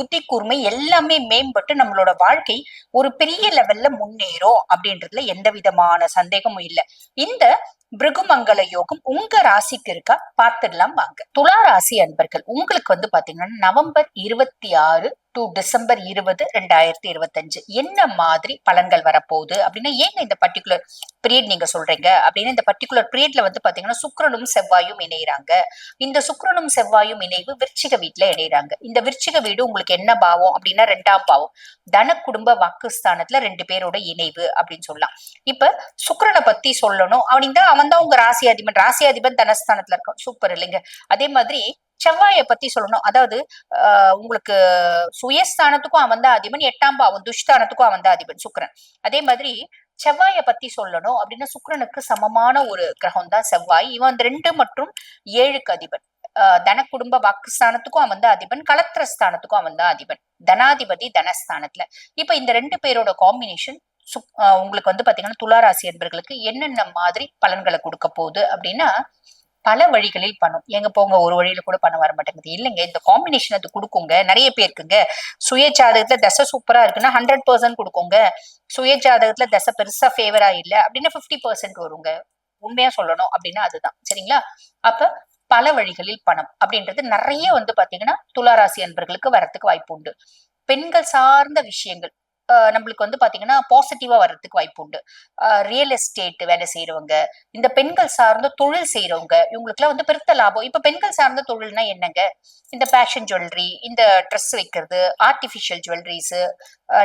புத்தி கூர்மை எல்லாமே மேம்பட்டு நம்மளோட வாழ்க்கை ஒரு பெரிய லெவல்ல முன்னேறும் அப்படின்றதுல எந்த விதமான சந்தேகமும் இல்லை. இந்த பிருகுமங்கல யோகம் உங்க ராசிக்கு இருக்கா? பார்த்துடலாம் வாங்க. துலா ராசி அன்பர்கள் உங்களுக்கு வந்து பாத்தீங்கன்னா நவம்பர் இருபத்தி ஆறு டு டிசம்பர் இருபது ரெண்டாயிரத்தி இருபத்தஞ்சு. என்ன மாதிரி பலன்கள் வரப்போகுது? அப்படின்னா ஏங்க இந்த பர்டிகுலர் பீரியட் நீங்க சொல்றீங்க? அப்படின்னு இந்த பர்டிகுலர் பீரியட்ல வந்து பாத்தீங்கன்னா சுக்ரனும் செவ்வாயும் இணையறாங்க. இந்த சுக்ரனும் செவ்வாயும் இணைவு விருச்சிக வீட்டுல இணையறாங்க. இந்த விருச்சிக வீடு உங்களுக்கு என்ன பாவம்? அப்படின்னா ரெண்டாம் பாவம். தன குடும்ப வாக்குஸ்தானத்துல ரெண்டு பேரோட இணைவு அப்படின்னு சொல்லலாம். இப்ப சுக்ரனை பத்தி சொல்லணும். அப்படின்னா அவன் தான் உங்க ராசி அதிபன். ராசி அதிபன் தனஸ்தானத்துல இருக்கான். சூப்பர் இல்லைங்க. அதே மாதிரி செவ்வாயை பத்தி சொல்லணும். அதாவது ஆஹ் உங்களுக்கு சுயஸ்தானத்துக்கும் அவன் தான் அதிபன் எட்டாம் பாவம் துஷ்தானத்துக்கும் அவன் தான் அதிபன் சுக்ரன் அதே மாதிரி செவ்வாயை பத்தி சொல்லணும் அப்படின்னா சுக்கிரனுக்கு சமமான ஒரு கிரகம் தான் செவ்வாய். இவன் அந்த ரெண்டு மற்றும் ஏழுக்கு அதிபன். ஆஹ் தன குடும்ப வாக்குஸ்தானத்துக்கும் அவன் தான் அதிபன் கலத்திரஸ்தானத்துக்கும் அவன் தான் அதிபன். தனாதிபதி தனஸ்தானத்துல. இப்ப இந்த ரெண்டு பேரோட காம்பினேஷன் உங்களுக்கு வந்து பாத்தீங்கன்னா துளாராசி என்பர்களுக்கு என்னென்ன மாதிரி பலன்களை கொடுக்க போகுது அப்படின்னா பல வழிகளில் பண்ணும். எங்க போங்க ஒரு வழியில கூட பண்ண வர மாட்டேங்குது. இல்லைங்க இந்த காம்பினேஷன் அது கொடுக்குங்க. நிறைய பேருக்குங்க. சுய ஜாதகத்துல தசை சூப்பரா இருக்குன்னா ஹண்ட்ரட் பர்சன்ட் கொடுக்குங்க. சுய ஜாதகத்துல தசை பெருசா ஃபேவரா இல்ல அப்படின்னா ஃபிஃப்டி பர்சன்ட் வருங்க. உண்மையா சொல்லணும் அப்படின்னா அதுதான். சரிங்களா? அப்ப பல வழிகளில் பணம் அப்படின்றது நிறைய வந்து பாத்தீங்கன்னா துளாராசி அன்பர்களுக்கு வரத்துக்கு வாய்ப்பு உண்டு. பெண்கள் சார்ந்த விஷயங்கள் நம்மளுக்கு வந்து பாத்தீங்கன்னா பாசிட்டிவா வர்றதுக்கு வாய்ப்பு உண்டு. ரியல் எஸ்டேட் வேலை செய்யறவங்க இந்த பெண்கள் சார்ந்த தொழில் செய்யறவங்க இவங்களுக்கு எல்லாம் வந்து பெருத்த லாபம். இப்ப பெண்கள் சார்ந்த தொழில்னா என்னங்க? இந்த பேஷன் ஜுவல்லரி இந்த ட்ரெஸ் வைக்கிறது ஆர்டிபிஷியல் ஜுவல்லரிஸ்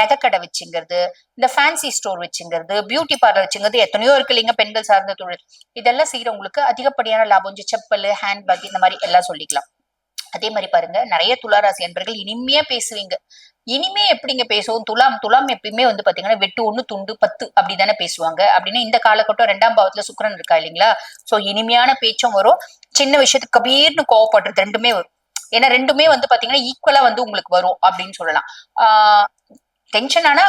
நகைக்கடை வச்சுங்கிறது இந்த ஃபேன்சி ஸ்டோர் வச்சுங்கிறது பியூட்டி பார்லர் வச்சுங்கிறது எத்தனையோ இருக்கு இல்லைங்க பெண்கள் சார்ந்த தொழில். இதெல்லாம் செய்யறவங்களுக்கு அதிகப்படியான லாபம் செப்பல் ஹேண்ட்பேக் இந்த மாதிரி எல்லாம் சொல்லிக்கலாம். அதே மாதிரி பாருங்க நிறைய துளாராசி அன்பர்கள் இனிமையா பேசுவீங்க. இனிமே எப்படிங்க பேசுவோம்? துலாம் துலாம் எப்பயுமே வந்து பாத்தீங்கன்னா வெட்டு ஒண்ணு துண்டு பத்து அப்படிதானே பேசுவாங்க. அப்படின்னு இந்த காலகட்டம் ரெண்டாம் பாவத்துல சுக்கரன் இருக்கா இல்லைங்களா? சோ இனிமையான பேச்சும் வரும். சின்ன விஷயத்துக்கு கபீர்னு கோவப்படுறது ரெண்டுமே வரும். ஏன்னா ரெண்டுமே வந்து பாத்தீங்கன்னா ஈக்குவலா வந்து உங்களுக்கு வரும் அப்படின்னு சொல்லலாம். ஆஹ் டென்ஷன் ஆனா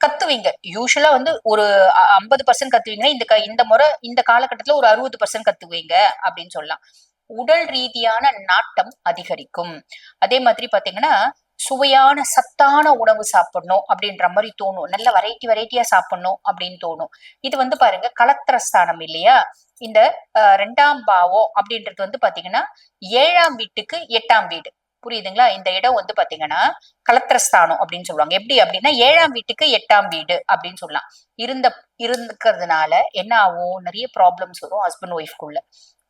கத்துவீங்க. யூஸ்வலா வந்து ஒரு ஐம்பது பர்சன்ட் கத்துவீங்கன்னா இந்த இந்த முறை இந்த காலகட்டத்துல ஒரு அறுபது பர்சன்ட் கத்துவீங்க அப்படின்னு சொல்லலாம். உடல் ரீதியான நாட்டம் அதிகரிக்கும். அதே மாதிரி பாத்தீங்கன்னா சுவையான சத்தான உணவு சாப்பிடணும் அப்படின்ற மாதிரி தோணும். நல்ல வெரைட்டி வெரைட்டியா சாப்பிடணும் அப்படின்னு தோணும். இது வந்து பாருங்க கலத்திரஸ்தானம் இல்லையா? இந்த ரெண்டாம் பாவம் அப்படின்றது வந்து பாத்தீங்கன்னா ஏழாம் வீட்டுக்கு எட்டாம் வீடு. புரியுதுங்களா? இந்த இடம் வந்து பாத்தீங்கன்னா கலத்திரஸ்தானம் அப்படின்னு சொல்லுவாங்க. எப்படி அப்படின்னா ஏழாம் வீட்டுக்கு எட்டாம் வீடு அப்படின்னு சொல்லலாம். இருந்த இருந்துக்கிறதுனால என்ன ஆகும்? நிறைய ப்ராப்ளம்ஸ் வரும் ஹஸ்பண்ட் ஒய்ஃப்குள்ள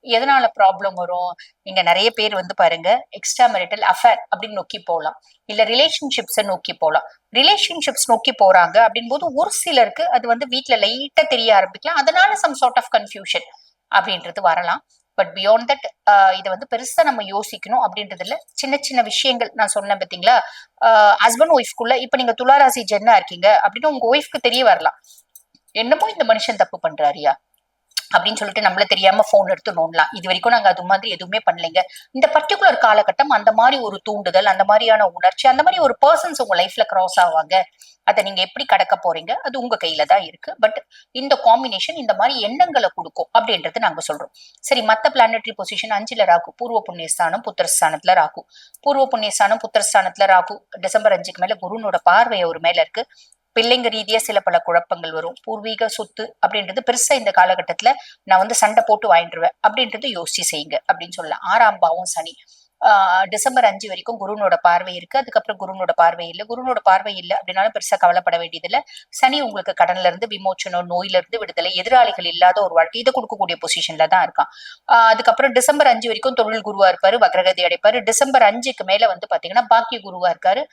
எதனால ப்ராப்ளம் வரும்? நீங்க நிறைய பேர் வந்து பாருங்க எக்ஸ்ட்ரா மெரிட்டல் அஃபேர் அப்படின்னு நோக்கி போகலாம். இல்ல ரிலேஷன்ஷிப்ஸை நோக்கி போகலாம். ரிலேஷன்ஷிப்ஸ் நோக்கி போறாங்க அப்படின் போது ஒரு சிலருக்கு அது வந்து வீட்டுல லைட்டா தெரிய ஆரம்பிக்கலாம். அதனால சம் சார்ட் ஆஃப் கன்ஃபியூஷன் அப்படின்றது வரலாம். பட் பியாண்ட் தட் இதை வந்து பெருசா நம்ம யோசிக்கணும் அப்படின்றதுல சின்ன சின்ன விஷயங்கள். நான் சொன்னேன் பாத்தீங்களா ஹஸ்பண்ட் ஒய்ஃப்குள்ள இப்ப நீங்க துளாராசி ஜென்னா இருக்கீங்க அப்படின்னு உங்க ஒய்ஃப்க்கு தெரிய வரலாம். என்னமோ இந்த மனுஷன் தப்பு பண்றாரியா அப்படின்னு சொல்லிட்டு நம்மள தெரியாம போன் எடுத்து நோண்டலாம். இது வரைக்கும் நாங்க அது மாதிரி எதுவுமே பண்ணலைங்க. இந்த பர்டிகுலர் காலகட்டம் அந்த மாதிரி ஒரு தூண்டுதல் அந்த மாதிரியான உணர்ச்சி அந்த மாதிரி ஒரு பர்சன்ஸ் உங்க லைஃப்ல கிராஸ் ஆவாங்க. அதை நீங்க எப்படி கடக்க போறீங்க? அது உங்க கையில தான் இருக்கு. பட் இந்த காம்பினேஷன் இந்த மாதிரி எண்ணங்களை கொடுக்கும் அப்படின்றது நாங்க சொல்றோம். சரி மத்த பிளானட்டரி பொசிஷன் அஞ்சுல ராகு பூர்வ புண்ணியஸ்தானம் புத்திரஸ்தானத்துல ராகு. பூர்வ புண்ணியஸ்தானம் புத்திரஸ்தானத்துல ராகு. டிசம்பர் அஞ்சுக்கு மேல குருனோட பார்வை ஒரு மேல இருக்கு. பிள்ளைங்க ரீதியா சில பல குழப்பங்கள் வரும். பூர்வீக சொத்து அப்படின்றது பெருசா இந்த காலகட்டத்துல நான் வந்து சண்டை போட்டு வாங்கிடுவேன் அப்படின்றது யோசிச்சு செய்யுங்க அப்படின்னு சொல்லலாம். ஆறாம் பாவம் சனி. ஆஹ் டிசம்பர் அஞ்சு வரைக்கும் குருனோட பார்வை இருக்கு. அதுக்கப்புறம் குருனோட பார்வை இல்லை. குருனோட பார்வை இல்லை அப்படின்னாலும் பெருசா கவலைப்பட வேண்டியதில்லை. சனி உங்களுக்கு கடன்ல இருந்து விமோச்சனம் நோயில இருந்து விடுதலை எதிராளிகள் இல்லாத ஒரு வாழ்க்கை. இதை கொடுக்கக்கூடிய பொசிஷன்ல தான் இருக்கான். அதுக்கப்புறம் டிசம்பர் அஞ்சு வரைக்கும் தொழில் குருவா இருப்பாரு வக்ரகதி அடைப்பாரு. டிசம்பர் அஞ்சுக்கு மேல வந்து பாத்தீங்கன்னா பாக்கிய குருவா இருக்காரு.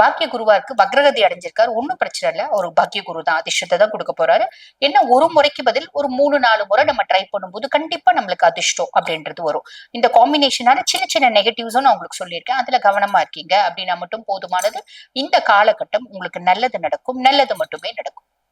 பாக்கிய குருவா இருக்கு வக்ரகதி அடைஞ்சிருக்காரு. ஒன்றும் பிரச்சனை இல்லை. ஒரு பாக்கிய குரு தான் அதிர்ஷ்டத்தை தான் கொடுக்க போறாரு. என்ன ஒரு முறைக்கு பதில் ஒரு மூணு நாலு முறை நம்ம ட்ரை பண்ணும்போது கண்டிப்பா நம்மளுக்கு அதிர்ஷ்டம் அப்படின்றது வரும். இந்த காம்பினேஷனால சின்ன சின்ன நெகட்டிவ்ஸும் நான் உங்களுக்கு சொல்லியிருக்கேன். அதுல கவனமா இருக்கீங்க அப்படின்னா மட்டும் போதுமானது. இந்த காலகட்டம் உங்களுக்கு நல்லது நடக்கும். நல்லது மட்டுமே நடக்கும்.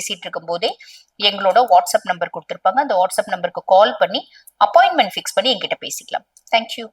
பேசிட்டு இருக்கும் போதே எங்களோட வாட்ஸ்அப் நம்பர் கொடுத்துருப்பாங்க. அந்த வாட்ஸ்அப் நம்பருக்கு கால் பண்ணி அப்பாயின்மெண்ட் ஃபிக்ஸ் பண்ணி என்கிட்ட பேசிக்கலாம். தேங்க்யூ